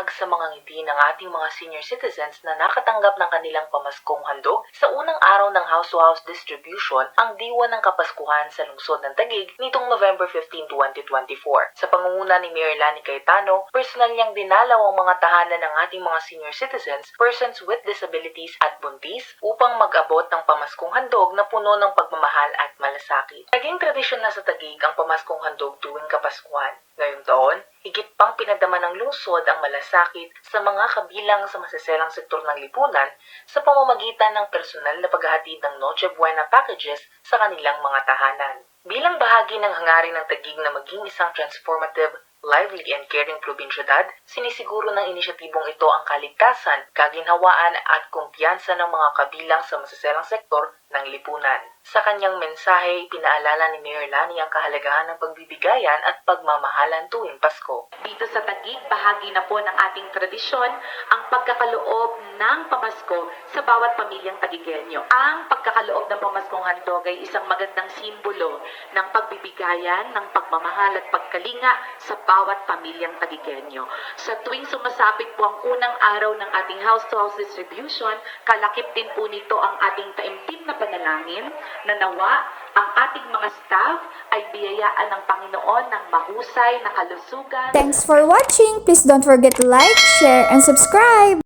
Mababanaag sa mga ngiti ng ating mga senior citizens na nakatanggap ng kanilang pamaskong handog sa unang araw ng house-to-house distribution ang diwa ng Kapaskuhan sa lungsod ng Taguig nitong November 15, 2024. Sa pangunguna ni Mayor Lani Cayetano, personal niyang dinalaw ang mga tahanan ng ating mga senior citizens, persons with disabilities at buntis upang mag-abot ng pamaskong handog na puno ng pagmamahal at malasakit. Naging tradisyon na sa Taguig ang pamaskong handog tuwing Kapaskuhan. Ngayong taon, higit pang pinadama ng lungsod ang malasakit sa mga kabilang sa masaselang sektor ng lipunan sa pamamagitan ng personal na paghahatid ng Noche Buena packages sa kanilang mga tahanan. Bilang bahagi ng hangarin ng Taguig na maging isang transformative, lively and caring probinsyudad, sinisiguro ng inisyatibong ito ang kaligtasan, kaginhawaan at kumpiyansa ng mga kabilang sa masaselang sektor ng lipunan. Sa kanyang mensahe, pinaalala ni Mayor Lani ang kahalagahan ng pagbibigayan at pagmamahalan tuwing Pasko. Dito sa Taguig, bahagi na po ng ating tradisyon ang pagkakaloob ng pamasko sa bawat pamilyang Tagigenyo. Ang pagkakaloob ng pamaskong handog ay isang magandang simbolo ng pagbibigayan, ng pagmamahal at pagkalinga sa bawat pamilyang Tagigenyo. Sa tuwing sumasapit po ang unang araw ng ating house-to-house distribution, kalakip din po nito ang ating taimtim na panalangin na nawa ang ating mga staff ay biyayaan ng Panginoon ng mahusay na kalusugan Thanks for watching! Please don't forget to like, share, and subscribe!